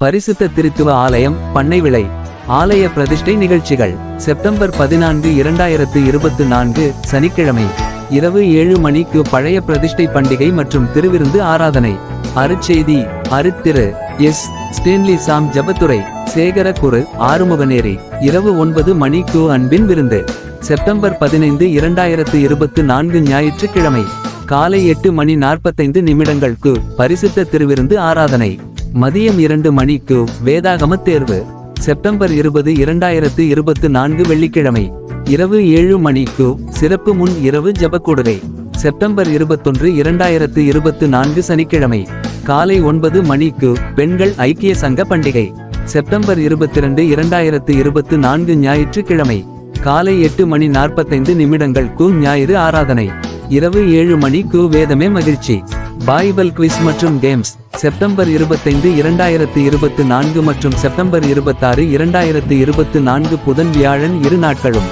பரிசுத்த திருத்துவ ஆலயம் பண்ணை விலை ஆலய பிரதிஷ்டை நிகழ்ச்சிகள் செப்டம்பர் பதினான்கு இரண்டாயிரத்து இருபத்து நான்கு சனிக்கிழமை இரவு ஏழு மணிக்கு பழைய பிரதிஷ்டை பண்டிகை மற்றும் திருவிருந்து ஆராதனை அருட்செய்தி அருத்திரு எஸ் ஸ்டேன்லி சாம் ஜபத்துறை சேகர குரு ஆறுமுகநேரி இரவு ஒன்பது மணிக்கு அன்பின் விருந்து செப்டம்பர் பதினைந்து இரண்டாயிரத்து இருபத்து நான்கு ஞாயிற்றுக்கிழமை காலை எட்டு மணி நாற்பத்தைந்து நிமிடங்களுக்கு பரிசுத்த திருவிருந்து ஆராதனை. மதியம் இரண்டு மணிக்கு வேதாகம தேர்வு. செப்டம்பர் இருபது இரண்டாயிரத்து இருபத்து நான்கு வெள்ளிக்கிழமை. இரவு ஏழு மணிக்கு சிறப்பு முன் இரவு ஜபக்கூடுகை செப்டம்பர் இருபத்தொன்று இரண்டாயிரத்து இருபத்து நான்கு சனிக்கிழமை. காலை ஒன்பது மணிக்கு பெண்கள் ஐக்கிய சங்க பண்டிகை. செப்டம்பர் இருபத்திரண்டு இரண்டாயிரத்து இருபத்து நான்கு ஞாயிற்றுக்கிழமை. காலை எட்டு மணி நாற்பத்தைந்து நிமிடங்கள் கு ஞாயிறு ஆராதனை. இரவு ஏழு மணி கு வேதமே மகிழ்ச்சி. பைபிள் குவிஸ் மற்றும் கேம்ஸ் செப்டம்பர் இருபத்தைந்து இரண்டாயிரத்து இருபத்து நான்கு மற்றும் செப்டம்பர் இருபத்தாறு இரண்டாயிரத்து இருபத்து நான்கு புதன் வியாழன் இரு நாட்களும்.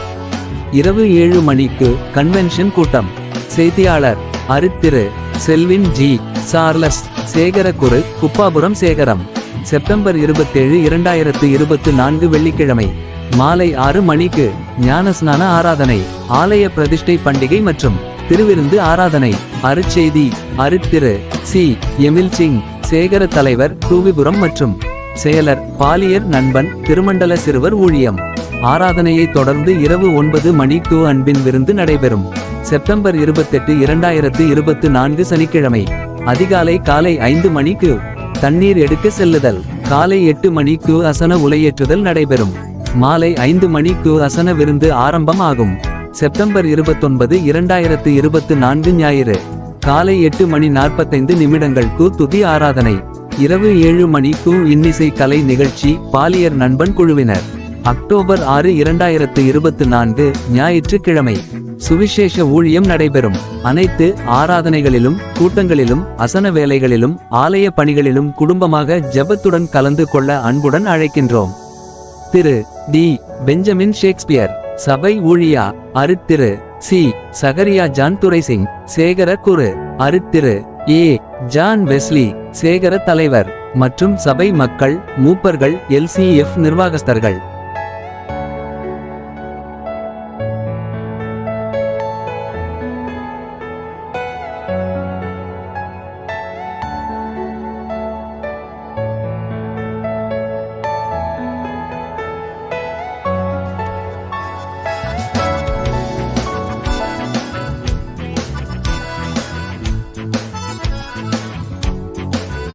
இரவு ஏழு மணிக்கு கன்வென்ஷன் கூட்டம். செய்தியாளர் அருத்திரு செல்வின் ஜி சார்லஸ் சேகரகுரு குப்பாபுரம் சேகரம். செப்டம்பர் இருபத்தேழு இரண்டாயிரத்து இருபத்து நான்கு வெள்ளிக்கிழமை. மாலை ஆறு மணிக்கு ஞானஸ்நான ஆராதனை ஆலய பிரதிஷ்டை பண்டிகை மற்றும் திருவிருந்து ஆராதனை. அருட்செய்தி. அருத்திரு சி. எமில் சிங். சேகர தலைவர் தூவிபுரம் மற்றும் செயலர் பாலியர் நண்பன் திருமண்டல சிறுவர் ஊழியம். ஆராதனையை தொடர்ந்து இரவு ஒன்பது மணிக்கு அன்பின் விருந்து நடைபெறும். செப்டம்பர் இருபத்தெட்டு இரண்டாயிரத்து இருபத்து நான்கு சனிக்கிழமை. அதிகாலை காலை ஐந்து மணிக்கு தண்ணீர் எடுக்க செல்லுதல். காலை எட்டு மணிக்கு அசன உலையேற்றுதல் நடைபெறும். மாலை ஐந்து மணிக்கு அசன விருந்து ஆரம்பம் ஆகும் செப்டம்பர் இருபத்தொன்பது இரண்டாயிரத்து இருபத்து நான்கு ஞாயிறு. காலை எட்டு மணி நாற்பத்தைந்து நிமிடங்களுக்கு துதி ஆராதனை. இரவு ஏழு மணிக்கு இன்னிசை கலை நிகழ்ச்சி பாலியர் நண்பன் குழுவினர். அக்டோபர் ஆறு இரண்டாயிரத்து இருபத்து நான்கு ஞாயிற்றுக்கிழமை. சுவிசேஷ ஊழியம் நடைபெறும். அனைத்து ஆராதனைகளிலும் கூட்டங்களிலும் அசன வேலைகளிலும் ஆலய பணிகளிலும் குடும்பமாக ஜெபத்துடன் கலந்து கொள்ள அன்புடன் அழைக்கின்றோம். திரு. டி. Benjamin Shakespeare. சபை ஊழியா அருத்திரு சி. சகரியா ஜான் துரைசிங் சேகர குரு அருத்திரு ஏ. ஜான் வெஸ்லி சேகர தலைவர் மற்றும் சபை மக்கள் மூப்பர்கள் எல்சிஎஃப் நிர்வாகஸ்தர்கள்.